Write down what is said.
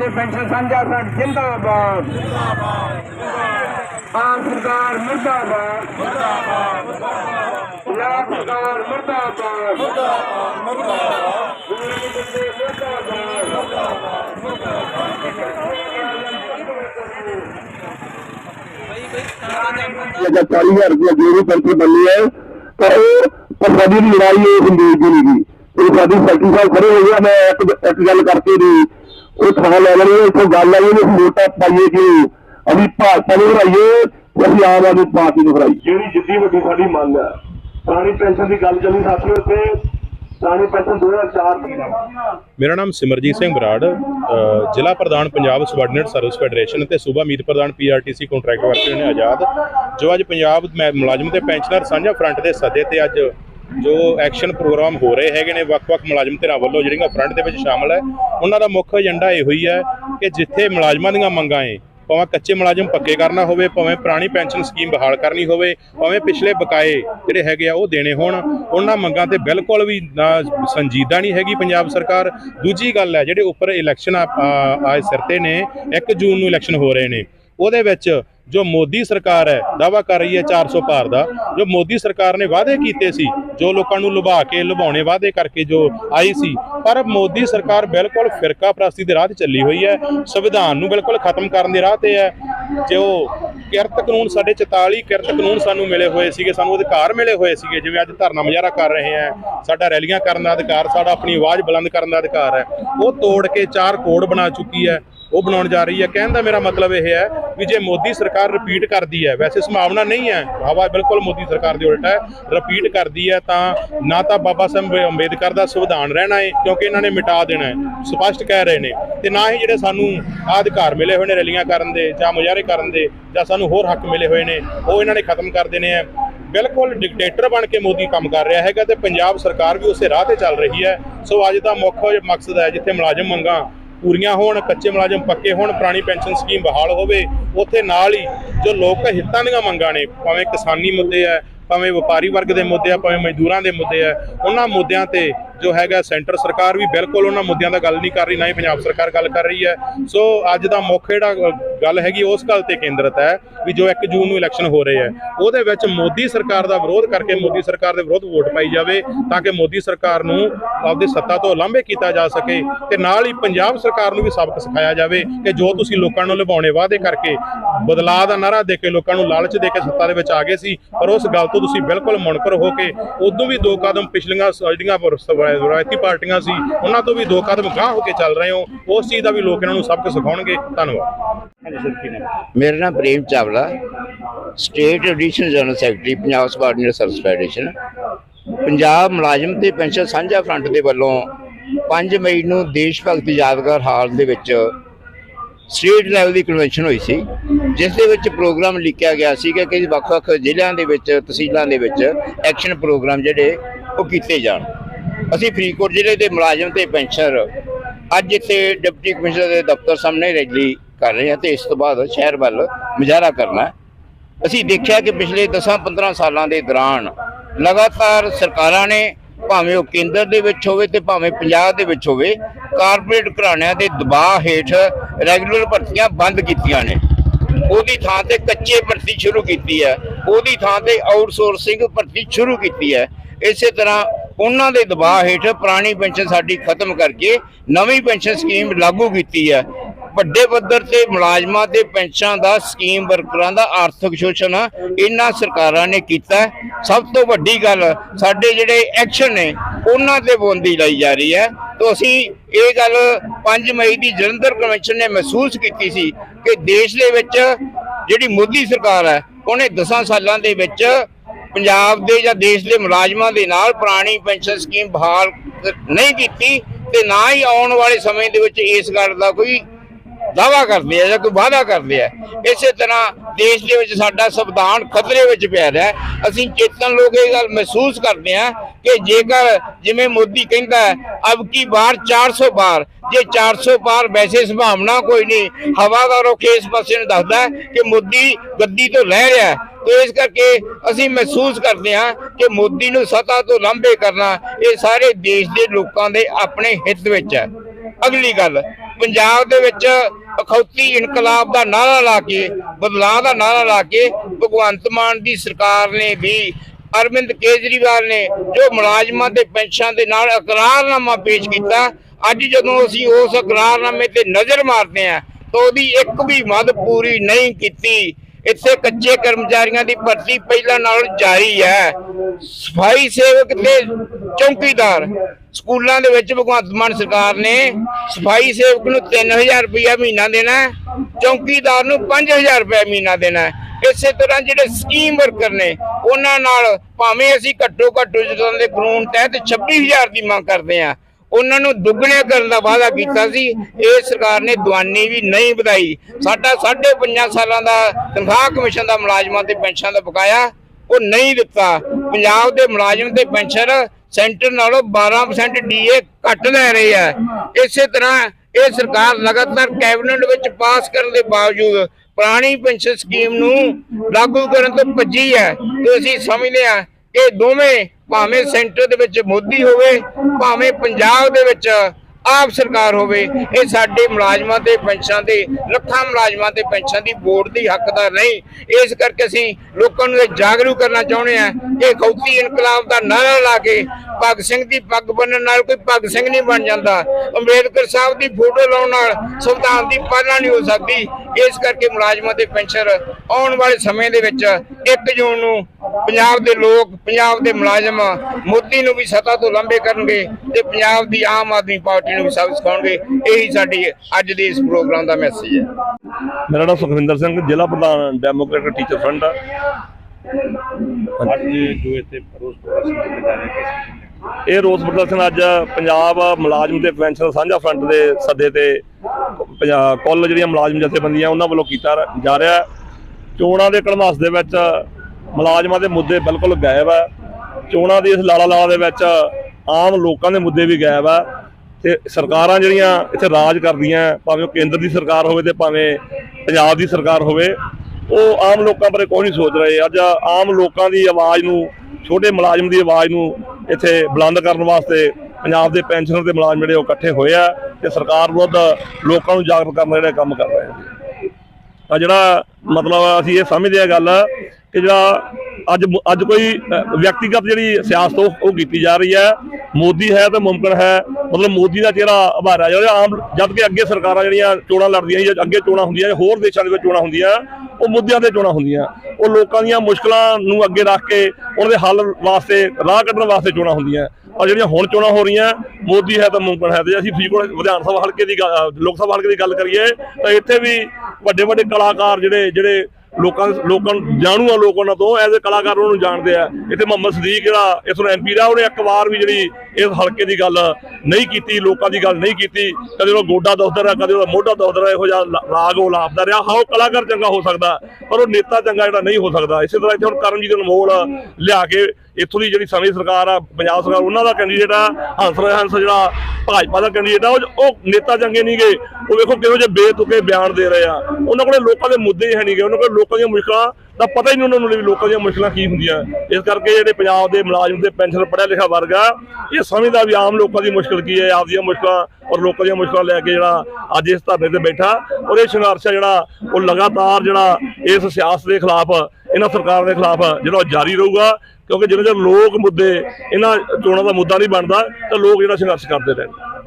ਤੇ ਪੈਨਸ਼ਨ ਸਾਂਝਾ ਫਰੰਟ ਜਿੰਦਾਬਾਦ। ਆਮ ਸਰਕਾਰ ਮੁਰਦਾਬਾਦ। ਪੰਜਾਬ ਸਰਕਾਰ ਮੁਰਦਾਬਾਦ। ਜਦ 40000 ਰੁਪਏ ਜਿਹੜੀ ਪੈਨਸ਼ਨ ਬੰਨੀ ਹੈ। ਤਾਂ ਉਹ ਪਰ ਸਾਡੀ ਲੜਾਈ ਇਹ ਹੁੰਦੀ ਜੀ। ਨਹੀਂ ਇਹ ਸਾਡੀ ਸੈਕਟਰੀ ਸਾਹਿਬ ਖੜੇ ਹੋ ਗਿਆ। ਮੈਂ ਇੱਕ ਇੱਕ ਗੱਲ ਕਰਕੇ ਦੀ ਉਹ ਥਾਂ ਲੈ ਲੈਣੀ ਇੱਥੋਂ ਗੱਲ ਆਈ ਨੇ ਮੋਟਾ ਪਾਈਏ ਕਿ ਅਸੀਂ ਭਾਜਪਾ ਨੂੰ ਹਰਾਈਏ ਤੇ ਅਸੀਂ ਆਮ ਆਦਮੀ ਪਾਰਟੀ ਨੂੰ ਹਰਾਈਏ। ਜਿਹੜੀ ਜਿੱਦੀ ਵੱਡੀ ਸਾਡੀ ਮੰਗ ਹੈ। ਪੁਰਾਣੀ ਪੈਨਸ਼ਨ ਦੀ ਗੱਲ ਚੱਲੀ ਸਾਥੀਓ ਇੱਥੇ। ਪੁਰਾਣੀ ਪੈਨਸ਼ਨ 2004 ਦੀ ਹੈ। ਮੇਰਾ ਨਾਮ ਸਿਮਰਜੀਤ ਸਿੰਘ ਬਰਾੜ ਜ਼ਿਲ੍ਹਾ ਪ੍ਰਧਾਨ ਪੰਜਾਬ ਸਬਆਰਡੀਨੇਟ ਸਰਵਿਸ ਫੈਡਰੇਸ਼ਨ ਤੇ ਸੂਬਾ ਮੀਤ ਪ੍ਰਧਾਨ ਪੀਆਰਟੀਸੀ ਕੰਟਰੈਕਟ ਵਰਕਰ ਨੇ ਆਜ਼ਾਦ। ਜੋ ਅੱਜ ਪੰਜਾਬ ਮੈਂ ਮੁਲਾਜ਼ਮ ਤੇ ਪੈਨਸ਼ਨਰ ਸਾਂਝਾ ਫਰੰਟ ਦੇ ਸੱਦੇ ਤੇ ਅੱਜ ਜੋ ਐਕਸ਼ਨ ਪ੍ਰੋਗਰਾਮ ਹੋ ਰਹੇ ਹੈਗੇ ਨੇ, ਵੱਖ-ਵੱਖ ਮੁਲਾਜ਼ਮ ਧਿਰਾਂ ਵੱਲੋਂ ਜਿਹੜੀਆਂ ਫਰੰਟ ਦੇ ਵਿੱਚ ਸ਼ਾਮਲ ਹੈ, ਉਹਨਾਂ ਦਾ ਮੁੱਖ ਏਜੰਡਾ ਇਹੋ ਹੀ ਹੈ ਕਿ ਜਿੱਥੇ ਮੁਲਾਜ਼ਮਾਂ ਦੀਆਂ ਮੰਗਾਂ ਏ, ਭਾਵੇਂ ਕੱਚੇ ਮੁਲਾਜ਼ਮ ਪੱਕੇ ਕਰਨਾ ਹੋਵੇ, ਭਾਵੇਂ ਪੁਰਾਣੀ ਪੈਨਸ਼ਨ ਸਕੀਮ ਬਹਾਲ ਕਰਨੀ ਹੋਵੇ, ਭਾਵੇਂ ਪਿਛਲੇ ਬਕਾਏ ਜਿਹੜੇ ਹੈਗੇ ਆ ਉਹ ਦੇਣੇ ਹੋਣ, ਉਹਨਾਂ ਮੰਗਾਂ ਤੇ ਬਿਲਕੁਲ ਵੀ ਸੰਜੀਦਾ ਨਹੀਂ ਹੈਗੀ ਪੰਜਾਬ ਸਰਕਾਰ। ਦੂਜੀ ਗੱਲ ਹੈ, ਜਿਹੜੇ ਉੱਪਰ ਇਲੈਕਸ਼ਨ ਆਏ ਸਿਰ ਤੇ ਨੇ 1 ਜੂਨ ਨੂੰ ਇਲੈਕਸ਼ਨ ਹੋ ਰਹੇ ਨੇ, ਉਹਦੇ ਵਿੱਚ ਜੋ ਮੋਦੀ ਸਰਕਾਰ ਹੈ ਦਾਵਾ ਕਰ ਰਹੀ ਹੈ 400 ਪਾਰ ਦਾ, ਜੋ ਮੋਦੀ ਸਰਕਾਰ ਨੇ ਵਾਅਦੇ ਕੀਤੇ ਸੀ, ਜੋ ਲੋਕਾਂ ਨੂੰ ਲੁਭਾ ਕੇ, ਲੁਭਾਉਣੇ ਵਾਅਦੇ ਕਰਕੇ ਜੋ ਆਈ ਸੀ, ਪਰ ਮੋਦੀ ਸਰਕਾਰ ਬਿਲਕੁਲ ਫਿਰਕਾ ਪ੍ਰਸਤੀ ਦੇ ਰਾਹ ਤੇ ਚੱਲੀ ਹੋਈ ਹੈ, ਸੰਵਿਧਾਨ ਨੂੰ ਬਿਲਕੁਲ ਖਤਮ ਕਰਨ ਦੇ ਰਾਹ ਤੇ ਹੈ, ਜੋ ਕਿਰਤ ਕਾਨੂੰਨ ਸਾਡੇ 44 ਕਿਰਤ ਕਾਨੂੰਨ ਸਾਨੂੰ ਮਿਲੇ ਹੋਏ ਸੀਗੇ, ਸਾਨੂੰ ਅਧਿਕਾਰ ਮਿਲੇ ਹੋਏ ਸੀਗੇ, ਜਿਵੇਂ ਅੱਜ ਧਰਨਾ ਮੁਜ਼ਾਹਰਾ ਕਰ ਰਹੇ ਆ ਸਾਡਾ ਰੈਲੀਆਂ ਕਰਨ ਦਾ ਅਧਿਕਾਰ, ਸਾਡਾ ਆਪਣੀ ਆਵਾਜ਼ ਬੁਲੰਦ ਕਰਨ ਦਾ ਅਧਿਕਾਰ ਹੈ, ਉਹ ਤੋੜ ਕੇ ਚਾਰ ਕੋਡ ਬਣਾ ਚੁੱਕੀ ਹੈ ਉਹ ਬਣਾਉਣ ਜਾ ਰਹੀ ਹੈ। ਕਹਿਣ ਦਾ ਮੇਰਾ ਮਤਲਬ ਇਹ ਹੈ ਵੀ ਜੇ ਮੋਦੀ ਸਰਕਾਰ ਰਿਪੀਟ ਕਰਦੀ ਹੈ, ਵੈਸੇ ਸੰਭਾਵਨਾ ਨਹੀਂ ਹੈ। ਹਵਾ ਬਿਲਕੁਲ ਮੋਦੀ ਸਰਕਾਰ ਦੇ ਉਲਟ ਹੈ। ਰਿਪੀਟ ਕਰਦੀ ਹੈ ਤਾਂ ਨਾ ਤਾਂ ਬਾਬਾ ਸਾਹਿਬ ਅੰਬੇਦਕਰ ਦਾ ਸੰਵਿਧਾਨ ਰਹਿਣਾ ਹੈ, ਕਿਉਂਕਿ ਇਹਨਾਂ ਨੇ ਮਿਟਾ ਦੇਣਾ ਹੈ। ਸਪਸ਼ਟ ਕਹਿ ਰਹੇ ਨੇ। ਤੇ ਨਾ ਹੀ ਜਿਹੜੇ ਸਾਨੂੰ ਆਹ ਅਧਿਕਾਰ ਮਿਲੇ ਹੋਏ ਨੇ ਰੈਲੀਆਂ ਕਰਨ ਦੇ ਜਾਂ ਮੁਜ਼ਾਹਰੇ ਕਰਨ ਦੇ ਜਾਂ ਸਾਨੂੰ ਹੋਰ ਹੱਕ ਮਿਲੇ ਹੋਏ ਨੇ, ਉਹ ਇਹਨਾਂ ਨੇ ਖਤਮ ਕਰ ਦੇਣੇ ਆ ਬਿਲਕੁਲ ਡਿਕਟੇਟਰ ਬਣ ਕੇ ਮੋਦੀ ਕੰਮ ਕਰ ਰਿਹਾ ਹੈਗਾ ਤੇ ਪੰਜਾਬ ਸਰਕਾਰ ਵੀ ਉਸੇ ਰਾਹ ਤੇ ਚੱਲ ਰਹੀ ਹੈ। ਸੋ ਅੱਜ ਦਾ ਮੁੱਖ ਮਕਸਦ ਹੈ ਜਿੱਥੇ ਮੁਲਾਜ਼ਮ ਮੰਗਾਂ ਪੂਰੀਆਂ ਹੋਣ, ਕੱਚੇ ਮੁਲਾਜ਼ਮ ਪੱਕੇ ਹੋਣ, ਪੁਰਾਣੀ ਪੈਨਸ਼ਨ ਸਕੀਮ ਬਹਾਲ ਹੋਵੇ, ਉੱਥੇ ਨਾਲ ਹੀ ਜੋ ਲੋਕ ਹਿੱਤਾਂ ਦੀਆਂ ਮੰਗਾਂ ਨੇ, ਭਾਵੇਂ ਕਿਸਾਨੀ ਮੁੱਦੇ ਆ, ਭਾਵੇਂ ਵਪਾਰੀ ਵਰਗ ਦੇ ਮੁੱਦੇ ਆ, ਭਾਵੇਂ ਮਜ਼ਦੂਰਾਂ ਦੇ ਮੁੱਦੇ ਆ, ਉਹਨਾਂ ਮੁੱਦਿਆਂ ਤੇ ਜੋ ਹੈਗਾ ਸੈਂਟਰ ਸਰਕਾਰ ਵੀ ਬਿਲਕੁਲ ਉਹਨਾਂ ਮੁੱਦਿਆਂ ਦਾ ਗੱਲ ਨਹੀਂ ਕਰ ਰਹੀ, ਨਾ ਹੀ ਪੰਜਾਬ ਸਰਕਾਰ ਗੱਲ ਕਰ ਰਹੀ ਹੈ। ਸੋ ਅੱਜ ਦਾ ਮੁੱਖ ਜਿਹੜਾ ਗੱਲ ਹੈਗੀ ਉਸ ਗੱਲ ਤੇ ਕੇਂਦਰਿਤ ਹੈ ਵੀ ਜੋ 1 ਜੂਨ ਨੂੰ ਇਲੈਕਸ਼ਨ ਹੋ ਰਹੇ ਹੈ, ਉਹਦੇ ਵਿੱਚ ਮੋਦੀ ਸਰਕਾਰ ਦਾ ਵਿਰੋਧ ਕਰਕੇ ਮੋਦੀ ਸਰਕਾਰ ਦੇ ਵਿਰੁੱਧ ਵੋਟ ਪਾਈ ਜਾਵੇ ਤਾਂ ਕਿ ਮੋਦੀ ਸਰਕਾਰ ਨੂੰ ਆਪਦੀ ਸੱਤਾ ਤੋਂ ਲਾਂਭੇ ਕੀਤਾ ਜਾ ਸਕੇ ਤੇ ਨਾਲ ਹੀ ਪੰਜਾਬ ਸਰਕਾਰ ਨੂੰ ਵੀ ਸਬਕ ਸਿਖਾਇਆ ਜਾਵੇ ਕਿ ਜੋ ਤੁਸੀਂ ਲੋਕਾਂ ਨੂੰ ਲੁਭਾਉਣੇ ਵਾਅਦੇ ਕਰਕੇ ਬਦਲਾਅ ਦਾ ਨਾਰਾ ਦੇ ਕੇ ਲੋਕਾਂ ਨੂੰ ਲਾਲਚ ਦੇ ਕੇ ਸੱਤਾ ਦੇ ਵਿੱਚ ਆ ਗਏ ਸੀ, ਪਰ ਉਸ ਗੱਲ ਤੋਂ ਤੁਸੀਂ ਬਿਲਕੁਲ ਮੁਨਕਰ ਹੋ ਕੇ ਉਦੋਂ ਵੀ ਦੋ ਕਦਮ ਪਿਛਲੀਆਂ ਸ- ਜਿਹੜੀਆਂ ਰਵਾਇਤੀ ਪਾਰਟੀਆਂ ਸੀ ਉਹਨਾਂ ਤੋਂ ਵੀ ਦੋ ਕਦਮ ਗਾਂਹ ਹੋ ਕੇ ਚੱਲ ਰਹੇ ਹੋ ਉਸ ਚੀਜ਼ ਦਾ ਵੀ ਲੋਕ ਇਹਨਾਂ ਨੂੰ ਸਬਕ ਸਿਖਾਉਣਗੇ ਧੰਨਵਾਦ। ਮੇਰਾ ਨਾਮ Prem Chawla state additional general secretary Punjab subordinate service federation Punjab ਮੁਲਾਜ਼ਮ ਤੇ ਪੈਨਸ਼ਨ ਸਾਂਝਾ ਫਰੰਟ ਦੇ ਵੱਲੋਂ 5 ਮਈ ਨੂੰ ਦੇਸ਼ ਭਗਤੀ ਯਾਦਗਾਰ ਹਾਲ ਦੇ ਵਿੱਚ ਸਟੇਟ ਲੈਵਲ ਦੀ ਕਨਵੈਨਸ਼ਨ ਹੋਈ ਸੀ ਜਿਸ ਦੇ ਵਿੱਚ ਪ੍ਰੋਗਰਾਮ ਲਿਖਿਆ ਗਿਆ ਸੀ ਕਿ ਵੱਖ-ਵੱਖ ਜ਼ਿਲ੍ਹਿਆਂ ਦੇ ਵਿੱਚ ਤਹਿਸੀਲਾਂ ਦੇ ਵਿੱਚ ਐਕਸ਼ਨ ਪ੍ਰੋਗਰਾਮ ਜਿਹੜੇ ਉਹ ਕੀਤੇ ਜਾਣ। ਅਸੀਂ ਫਰੀਦਕੋਟ ਜ਼ਿਲ੍ਹੇ ਦੇ ਮੁਲਾਜ਼ਮ ਤੇ ਪੈਨਸ਼ਨਰ ਅੱਜ ਇੱਥੇ ਡਿਪਟੀ ਕਮਿਸ਼ਨਰ ਦੇ ਦਫ਼ਤਰ ਸਾਹਮਣੇ ਰੈਲੀ ਕਰ ਰਹੇ ਹਾਂ ਤੇ ਇਸ ਤੋਂ ਬਾਅਦ ਸ਼ਹਿਰ ਵੱਲ ਮੁਜ਼ਾਹਰਾ ਕਰਨਾ ਅਸੀਂ ਦੇਖਿਆ ਕਿ ਪਿਛਲੇ 10-15 ਸਾਲਾਂ ਦੇ ਦੌਰਾਨ ਲਗਾਤਾਰ ਸਰਕਾਰਾਂ ਨੇ ਭਾਵੇਂ ਉਹ ਕੇਂਦਰ ਦੇ ਵਿੱਚ ਹੋਵੇ ਤੇ ਭਾਵੇਂ ਪੰਜਾਬ ਦੇ ਵਿੱਚ ਹੋਵੇ, ਕਾਰਪੋਰੇਟ ਘਰਾਣਿਆਂ ਦੇ ਦਬਾਅ ਹੇਠ ਰੈਗੂਲਰ ਭਰਤੀਆਂ ਬੰਦ ਕੀਤੀਆਂ ਨੇ। ਉਹਦੀ ਥਾਂ ਤੇ ਕੱਚੇ ਭਰਤੀ ਸ਼ੁਰੂ ਕੀਤੀ ਹੈ। ਉਹਦੀ ਥਾਂ ਤੇ ਆਊਟਸੋਰਸਿੰਗ ਭਰਤੀ ਸ਼ੁਰੂ ਕੀਤੀ ਹੈ। ਇਸੇ ਤਰ੍ਹਾਂ ਉਹਨਾਂ ਦੇ ਦਬਾਅ ਹੇਠ ਪੁਰਾਣੀ ਪੈਨਸ਼ਨ ਸਾਡੀ ਖਤਮ ਕਰਕੇ ਨਵੀਂ ਪੈਨਸ਼ਨ ਸਕੀਮ ਲਾਗੂ ਕੀਤੀ ਹੈ। ਵੱਡੇ ਪੱਧਰ ਤੇ ਮੁਲਾਜ਼ਮਾਂ ਤੇ ਪੈਨਸ਼ਨਾਂ ਦਾ ਸਕੀਮ ਵਰਕਰਾਂ ਦਾ ਆਰਥਿਕ ਸ਼ੋਸ਼ਣ ਇਹਨਾਂ ਸਰਕਾਰਾਂ ਨੇ ਕੀਤਾ ਸਭ ਤੋਂ ਵੱਡੀ ਗੱਲ, ਸਾਡੇ ਜਿਹੜੇ ਐਕਸ਼ਨ ਨੇ, ਉਹਨਾਂ ਤੇ ਬੋਂਦੀ ਲਾਈ ਜਾ ਰਹੀ ਹੈ। ਤੋਂ ਅਸੀਂ ਇਹ ਗੱਲ 5 ਮਈ ਦੀ ਜਲੰਧਰ ਕਨਵੈਨਸ਼ਨ ਨੇ ਮਹਿਸੂਸ ਕੀਤੀ ਸੀ ਕਿ ਦੇਸ਼ ਦੇ ਵਿੱਚ ਜਿਹੜੀ ਮੋਦੀ ਸਰਕਾਰ ਹੈ, ਉਹਨੇ 10 ਸਾਲਾਂ ਦੇ ਵਿੱਚ ਪੰਜਾਬ ਦੇ ਜਾਂ ਦੇਸ਼ ਦੇ ਮੁਲਾਜ਼ਮਾਂ ਦੇ ਨਾਲ ਪੁਰਾਣੀ ਪੈਨਸ਼ਨ ਸਕੀਮ ਬਹਾਲ ਨਹੀਂ ਕੀਤੀ ਤੇ ਨਾ ਹੀ ਆਉਣ ਵਾਲੇ ਸਮੇਂ ਦੇ ਵਿੱਚ ਇਸ ਗੱਲ ਦਾ ਕੋਈ ਦਾਵਾ ਕਰਦੇ ਆ ਜਾਂ ਕੋਈ ਵਾਅਦਾ ਕਰਦੇ ਆ ਇਸੇ ਤਰ੍ਹਾਂ ਦੇਸ਼ ਦੇ ਵਿੱਚ ਸਾਡਾ ਸੰਵਿਧਾਨ ਖਤਰੇ ਵਿੱਚ ਪੈ ਰਿਹਾ ਹੈ। ਅਸੀਂ ਚੇਤਨ ਲੋਕ ਇਹ ਗੱਲ ਮਹਿਸੂਸ ਕਰਦੇ ਆ ਕਿ ਜੇਕਰ ਜਿਵੇਂ ਮੋਦੀ ਕਹਿੰਦਾ ਹੈ, ਅਬ ਕੀ ਬਾਰ 400 ਪਾਰ ਜੇ 400 ਪਾਰ ਵੈਸੇ ਸੰਭਾਵਨਾ ਕੋਈ ਨਹੀਂ ਹਵਾ ਦਾ ਰੁਖ ਇਸ ਪਾਸੇ ਨੂੰ ਦੱਸਦਾ ਕਿ ਮੋਦੀ ਗੱਦੀ ਤੋਂ ਲੈ ਰਿਹਾ ਤੇ ਇਸ ਕਰਕੇ ਅਸੀਂ ਮਹਿਸੂਸ ਕਰਦੇ ਹਾਂ ਕਿ ਮੋਦੀ ਨੂੰ ਸੱਤਾ ਤੋਂ ਲਾਂਭੇ ਕਰਨਾ ਇਹ ਸਾਰੇ ਦੇਸ਼ ਦੇ ਲੋਕਾਂ ਦੇ ਆਪਣੇ ਹਿੱਤ ਵਿੱਚ ਹੈ। ਅਗਲੀ ਗੱਲ ਪੰਜਾਬ ਦੇ ਵਿੱਚ ਅਖੌਤੀ ਇਨਕਲਾਬ ਦਾ ਨਾਰਾ ਲਾ ਕੇ, ਬਦਲਾਅ ਦਾ ਨਾਰਾ ਲਾ ਕੇ ਭਗਵੰਤ ਮਾਨ ਦੀ ਸਰਕਾਰ ਨੇ ਵੀ, ਅਰਵਿੰਦ ਕੇਜਰੀਵਾਲ ਨੇ ਜੋ ਮੁਲਾਜ਼ਮਾਂ ਦੇ ਪੈਨਸ਼ਨ ਦੇ ਨਾਲ ਇਕਰਾਰਨਾਮਾ ਪੇਸ਼ ਕੀਤਾ, ਅੱਜ ਜਦੋਂ ਅਸੀਂ ਉਸ ਇਕਰਾਰਨਾਮੇ ਤੇ ਨਜ਼ਰ ਮਾਰਦੇ ਹਾਂ, ਤਾਂ ਉਹਦੀ ਇੱਕ ਵੀ ਮਦ ਪੂਰੀ ਨਹੀਂ ਕੀਤੀ। ਇੱਥੇ ਕੱਚੇ ਕਰਮਚਾਰੀਆਂ ਦੀ ਭਰਤੀ ਪਹਿਲਾਂ ਨਾਲੋਂ ਜਾਰੀ ਹੈ। ਸਫ਼ਾਈ ਸੇਵਕ ਤੇ ਚੌਕੀਦਾਰ। ਸਕੂਲਾਂ ਦੇ ਵਿੱਚ ਭਗਵੰਤ ਮਾਨ ਸਰਕਾਰ ਨੇ ਸਫ਼ਾਈ ਸੇਵਕ ਨੂੰ 3000 ਰੁਪਇਆ ਮਹੀਨਾ ਦੇਣਾ ਚੌਕੀਦਾਰ ਨੂੰ 5000 ਰੁਪਇਆ ਮਹੀਨਾ ਦੇਣਾ ਇਸੇ ਤਰ੍ਹਾਂ ਜਿਹੜੇ ਸਕੀਮ ਵਰਕਰ ਨੇ, ਉਹਨਾਂ ਨਾਲ ਭਾਵੇਂ ਅਸੀਂ ਘੱਟੋ ਘੱਟ ਜਦੋਂ ਦੇ ਕਾਨੂੰਨ ਤਹਿਤ 26000 ਦੀ ਮੰਗ ਕਰਦੇ ਆ ਉਹਨਾਂ ਨੂੰ ਦੁੱਗਣੇ ਕਰਨ ਦਾ ਵਾਅਦਾ ਕੀਤਾ ਸੀ। ਇਹ ਸਰਕਾਰ ਨੇ ਦਵਾਨੀ ਵੀ ਨਹੀਂ ਵਧਾਈ। ਸਾਡਾ 5.5 ਸਾਲਾਂ ਦਾ ਤਨਖਾਹ ਕਮਿਸ਼ਨ ਦਾ ਮੁਲਾਜ਼ਮਾਂ ਤੇ ਪੈਨਸ਼ਨ ਦਾ ਬਕਾਇਆ, ਉਹ ਨਹੀਂ ਦਿੱਤਾ। ਪੰਜਾਬ ਦੇ ਮੁਲਾਜ਼ਮ ਤੇ ਪੈਨਸ਼ਨ ਸੈਂਟਰ ਨਾਲੋਂ 12% ਡੀਏ ਘੱਟ ਲੈ ਰਹੀ ਹੈ ਇਸੇ ਤਰ੍ਹਾਂ ਇਹ ਸਰਕਾਰ ਲਗਾਤਾਰ ਕੈਬਨਿਟ ਵਿੱਚ ਪਾਸ ਕਰਨ ਦੇ ਬਾਵਜੂਦ ਪੁਰਾਣੀ ਪੈਨਸ਼ਨ ਸਕੀਮ ਨੂੰ ਲਾਗੂ ਕਰਨ ਤੋਂ ਭੱਜੀ ਹੈ ਤੇ ਅਸੀਂ ਸਮਝਦੇ ਹਾਂ ਕਿ ਦੋਵੇਂ ਭਾਵੇਂ ਸੈਂਟਰ ਦੇ ਵਿੱਚ ਮੋਦੀ ਹੋਵੇ, ਭਾਵੇਂ ਪੰਜਾਬ ਦੇ ਵਿੱਚ ਆਪ ਸਰਕਾਰ ਹੋਵੇ, ਇਹ ਸਾਡੇ ਮੁਲਾਜ਼ਮਾਂ ਤੇ ਪੈਨਸ਼ਨ ਦੇ, ਲੱਖਾਂ ਮੁਲਾਜ਼ਮਾਂ ਤੇ ਪੈਨਸ਼ਨ ਦੀ ਬੋਰਡ ਦੀ ਹੱਕਦਾਰ ਨਹੀਂ। ਇਸ ਕਰਕੇ ਅਸੀਂ ਲੋਕਾਂ ਨੂੰ ਇਹ ਜਾਗਰੂਕ ਕਰਨਾ ਚਾਹੁੰਦੇ ਹਾਂ ਕਿ ਖੌਤੀ ਇਨਕਲਾਬ ਦਾ ਨਾਰਾ ਲਾ ਕੇ ਭਗਤ ਸਿੰਘ ਦੀ ਪੱਗ ਬੰਨਣ ਨਾਲ ਕੋਈ ਭਗਤ ਸਿੰਘ ਨਹੀਂ ਬਣ ਜਾਂਦਾ। ਅੰਬੇਦਕਰ ਸਾਹਿਬ ਦੀ ਫੋਟੋ ਲਾਉਣ ਨਾਲ ਸੰਵਿਧਾਨ ਦੀ ਪਾਲਣਾ ਨਹੀਂ ਹੋ ਸਕਦੀ। ਇਸ ਕਰਕੇ ਮੁਲਾਜ਼ਮਾਂ ਤੇ ਪੈਨਸ਼ਨ ਆਉਣ ਵਾਲੇ ਸਮੇਂ ਦੇ ਵਿੱਚ 1 ਜੂਨ ਨੂੰ ਪੰਜਾਬ ਦੇ ਲੋਕ ਪੰਜਾਬ ਦੇ ਮੁਲਾਜ਼ਮ ਮੋਦੀ ਨੂੰ ਵੀ ਸੱਤਾ ਤੋਂ ਲੰਬੇ ਕਰਨਗੇ ਤੇ ਪੰਜਾਬ ਦੀ ਆਮ ਆਦਮੀ ਪਾਰਟੀ ਨੂੰ ਵੀ ਸਬਕ ਸਿਖਾਉਣਗੇ। ਇਹੀ ਸਾਡੀ ਅੱਜ ਦੇ ਇਸ ਪ੍ਰੋਗਰਾਮ ਦਾ ਮੈਸੇਜ ਹੈ। ਮੇਰਾ ਨਾਮ ਸੁਖਵਿੰਦਰ ਸਿੰਘ ਜ਼ਿਲ੍ਹਾ ਪ੍ਰਧਾਨ ਡੈਮੋਕ੍ਰੈਟਿਕ ਟੀਚਰ ਫਰੰਟ ਆ। ਅੱਜ ਜੋ ਇੱਥੇ ਰੋਸ ਪ੍ਰਦਰਸ਼ਨ ਕੀਤੇ ਜਾ ਰਹੇ ਕਿਸ ਇਹ ਰੋਸ ਪ੍ਰਦਰਸ਼ਨ ਅੱਜ ਪੰਜਾਬ ਮੁਲਾਜ਼ਮ ਤੇ ਪੈਨਸ਼ਨ ਸਾਂਝਾ ਫਰੰਟ ਦੇ ਸੱਦੇ ਤੇ ਪੰਜਾਬ ਕੁੱਲ ਜਿਹੜੀਆਂ ਮੁਲਾਜ਼ਮ ਜਥੇਬੰਦੀਆਂ ਉਹਨਾਂ ਵੱਲੋਂ ਕੀਤਾ ਜਾ ਰਿਹਾ ਹੈ। ਚੋਣਾਂ ਦੇ ਕਲਮਾਸ ਦੇ ਵਿੱਚ ਮੁਲਾਜ਼ਮਾਂ ਦੇ ਮੁੱਦੇ ਬਿਲਕੁਲ ਗਾਇਬ ਹੈ ਚੋਣਾਂ ਦੀ ਇਸ ਲਾਲਾ ਲਾਲਾ ਦੇ ਵਿੱਚ ਆਮ ਲੋਕਾਂ ਦੇ ਮੁੱਦੇ ਵੀ ਗਾਇਬ ਹੈ ਤੇ ਸਰਕਾਰਾਂ ਜਿਹੜੀਆਂ ਇੱਥੇ ਰਾਜ ਕਰਦੀਆਂ, ਭਾਵੇਂ ਉਹ ਕੇਂਦਰ ਦੀ ਸਰਕਾਰ ਹੋਵੇ ਤੇ ਭਾਵੇਂ ਪੰਜਾਬ ਦੀ ਸਰਕਾਰ ਹੋਵੇ, ਉਹ ਆਮ ਲੋਕਾਂ ਬਾਰੇ ਕੋਈ ਨਹੀਂ ਸੋਚ ਰਹੇ। ਅੱਜ ਆਮ ਲੋਕਾਂ ਦੀ ਆਵਾਜ਼ ਨੂੰ, ਛੋਟੇ ਮੁਲਾਜ਼ਮ ਦੀ ਆਵਾਜ਼ ਨੂੰ ਇੱਥੇ ਬੁਲੰਦ ਕਰਨ ਵਾਸਤੇ ਪੰਜਾਬ ਦੇ ਪੈਨਸ਼ਨਰ ਤੇ ਮੁਲਾਜ਼ਮ ਜਿਹੜੇ ਉਹ ਇਕੱਠੇ ਹੋਏ ਆ ਤੇ ਸਰਕਾਰ ਵਿਰੁੱਧ ਲੋਕਾਂ ਨੂੰ ਜਾਗਰੂਕ ਕਰਨ ਦਾ ਜਿਹੜਾ ਕੰਮ ਕਰ ਰਹੇ ਆ। ਆ ਜਿਹੜਾ ਮਤਲਬ ਅਸੀਂ ਇਹ ਸਮਝਦੇ ਆ ਗੱਲ ਕਿ ਜਿਹੜਾ ਅੱਜ ਅੱਜ ਕੋਈ ਵਿਅਕਤੀਗਤ ਜਿਹੜੀ ਸਿਆਸਤ ਉਹ ਕੀਤੀ ਜਾ ਰਹੀ ਹੈ। ਮੋਦੀ ਹੈ ਤਾਂ ਮੁਮਕਨ ਹੈ। ਮਤਲਬ ਮੋਦੀ ਦਾ ਚਿਹਰਾ ਉਭਾਰਿਆ ਜਾ ਆਮ ਜਦ ਕਿ ਅੱਗੇ ਸਰਕਾਰਾਂ ਜਿਹੜੀਆਂ ਚੋਣਾਂ ਲੜਦੀਆਂ ਜਾਂ ਅੱਗੇ ਚੋਣਾਂ ਹੁੰਦੀਆਂ ਜਾਂ ਹੋਰ ਦੇਸ਼ਾਂ ਦੇ ਵਿੱਚ ਚੋਣਾਂ ਹੁੰਦੀਆਂ, ਉਹ ਮੁੱਦਿਆਂ ਤੇ ਚੋਣਾਂ ਹੁੰਦੀਆਂ। ਉਹ ਲੋਕਾਂ ਦੀਆਂ ਮੁਸ਼ਕਲਾਂ ਨੂੰ ਅੱਗੇ ਰੱਖ ਕੇ ਉਹਨਾਂ ਦੇ ਹੱਲ ਵਾਸਤੇ, ਰਾਹ ਕੱਢਣ ਵਾਸਤੇ ਚੋਣਾਂ ਹੁੰਦੀਆਂ। ਔਰ ਜਿਹੜੀਆਂ ਹੁਣ ਚੋਣਾਂ ਹੋ ਰਹੀਆਂ, ਮੋਦੀ ਹੈ ਤਾਂ ਮੁਮਕਨ ਹੈ ਤੇ ਅਸੀਂ ਫਰੀਦਕੋਟ ਵਿਧਾਨ ਸਭਾ ਹਲਕੇ ਦੀ ਗੱਲ- ਲੋਕ ਸਭਾ ਹਲਕੇ ਦੀ ਗੱਲ ਕਰੀਏ, ਤਾਂ ਇੱਥੇ ਵੀ ਵੱਡੇ ਵੱਡੇ ਕਲਾਕਾਰ ਜਿਹੜੇ ਜਿਹੜੇ ਲੋਕਾਂ ਲੋਕਾਂ ਨੂੰ ਜਾਣੂ ਆ ਲੋਕ ਉਹਨਾਂ ਤੋਂ, ਐਜ਼ ਕਲਾਕਾਰ ਉਹਨਾਂ ਨੂੰ ਜਾਣਦੇ ਆ। ਇੱਥੇ ਮੁਹੰਮਦ ਸਦੀਕ ਜਿਹੜਾ ਇਸ ਨੂੰ ਐਮਪੀ ਦਾ, ਉਹਨੇ ਇੱਕ ਵਾਰ ਵੀ ਜਿਹੜੀ ਇਸ ਹਲਕੇ ਦੀ ਗੱਲ ਨਹੀਂ ਕੀਤੀ, ਲੋਕਾਂ ਦੀ ਗੱਲ ਨਹੀਂ ਕੀਤੀ। ਕਦੇ ਉਹ ਗੋਡਾ ਦੁਖਦਾ ਰਿਹਾ, ਕਦੇ ਉਹਦਾ ਮੋਢਾ ਦੁਖਦਾ ਰਿਹਾ, ਇਹੋ ਜਿਹਾ ਰਾਗ ਉਹ ਲਾਪਦਾ ਰਿਹਾ। ਹਾਂ, ਉਹ ਕਲਾਕਾਰ ਚੰਗਾ ਹੋ ਸਕਦਾ, ਪਰ ਉਹ ਨੇਤਾ ਚੰਗਾ ਜਿਹੜਾ ਨਹੀਂ ਹੋ ਸਕਦਾ। ਇਸੇ ਤਰ੍ਹਾਂ ਇੱਥੇ ਹੁਣ ਕਰਮਜੀਤ ਅਨਮੋਲ ਲਿਆ ਕੇ ਇੱਥੋਂ ਦੀ ਜਿਹੜੀ ਸਮੇਂ ਸਰਕਾਰ ਆ, ਪੰਜਾਬ ਸਰਕਾਰ, ਉਹਨਾਂ ਦਾ ਕੈਂਡੀਡੇਟ ਆ ਹੰਸਰਾਜ ਹੰਸ ਜਿਹੜਾ ਭਾਜਪਾ ਦਾ ਕੈਂਡੀਡੇਟ ਆ, ਉਹ ਨੇਤਾ ਚੰਗੇ ਨਹੀਂ ਗਏ ਉਹ ਵੇਖੋ ਕਿਹੋ ਜਿਹੇ ਬੇਤੁਕੇ ਬਿਆਨ ਦੇ ਰਹੇ ਆ। ਉਹਨਾਂ ਕੋਲੇ ਲੋਕਾਂ ਦੇ ਮੁੱਦੇ ਹੀ ਹੈ ਨਹੀਂ ਗਏ ਉਹਨਾਂ ਕੋਲ ਲੋਕਾਂ ਦੀਆਂ ਮੁਸ਼ਕਲਾਂ ਦਾ ਪਤਾ ਹੀ ਨਹੀਂ ਉਹਨਾਂ ਨੂੰ ਵੀ ਲੋਕਾਂ ਦੀਆਂ ਮੁਸ਼ਕਲਾਂ ਕੀ ਹੁੰਦੀਆਂ। ਇਸ ਕਰਕੇ ਜਿਹੜੇ ਪੰਜਾਬ ਦੇ ਮੁਲਾਜ਼ਮ ਦੇ ਪੈਨਸ਼ਨ ਪੜ੍ਹਿਆ ਲਿਖਿਆ ਵਰਗ ਆ, ਇਹ ਸਮਝਦਾ ਵੀ ਆਮ ਲੋਕਾਂ ਦੀ ਮੁਸ਼ਕਲ ਕੀ ਹੈ, ਆਪਦੀਆਂ ਮੁਸ਼ਕਲਾਂ ਔਰ ਲੋਕਾਂ ਦੀਆਂ ਮੁਸ਼ਕਲਾਂ ਲੈ ਕੇ ਜਿਹੜਾ ਅੱਜ ਇਸ ਧਰਨੇ ਤੇ ਬੈਠਾ। ਔਰ ਇਹ ਸੰਘਰਸ਼ ਆ ਜਿਹੜਾ, ਉਹ ਲਗਾਤਾਰ ਜਿਹੜਾ ਇਸ ਸਿਆਸਤ ਦੇ ਖਿਲਾਫ, ਇਹਨਾਂ ਸਰਕਾਰ ਦੇ ਖਿਲਾਫ ਜਿਹੜਾ ਉਹ ਜਾਰੀ ਰਹੂਗਾ। ਕਿਉਂਕਿ ਜਦੋਂ ਜਦੋਂ ਲੋਕ ਮੁੱਦੇ, ਇਹਨਾਂ ਚੋਣਾਂ ਦਾ ਮੁੱਦਾ ਨਹੀਂ ਬਣਦਾ, ਤਾਂ ਲੋਕ ਜਿਹੜਾ ਸੰਘਰਸ਼ ਕਰਦੇ ਰਹਿਣਗੇ।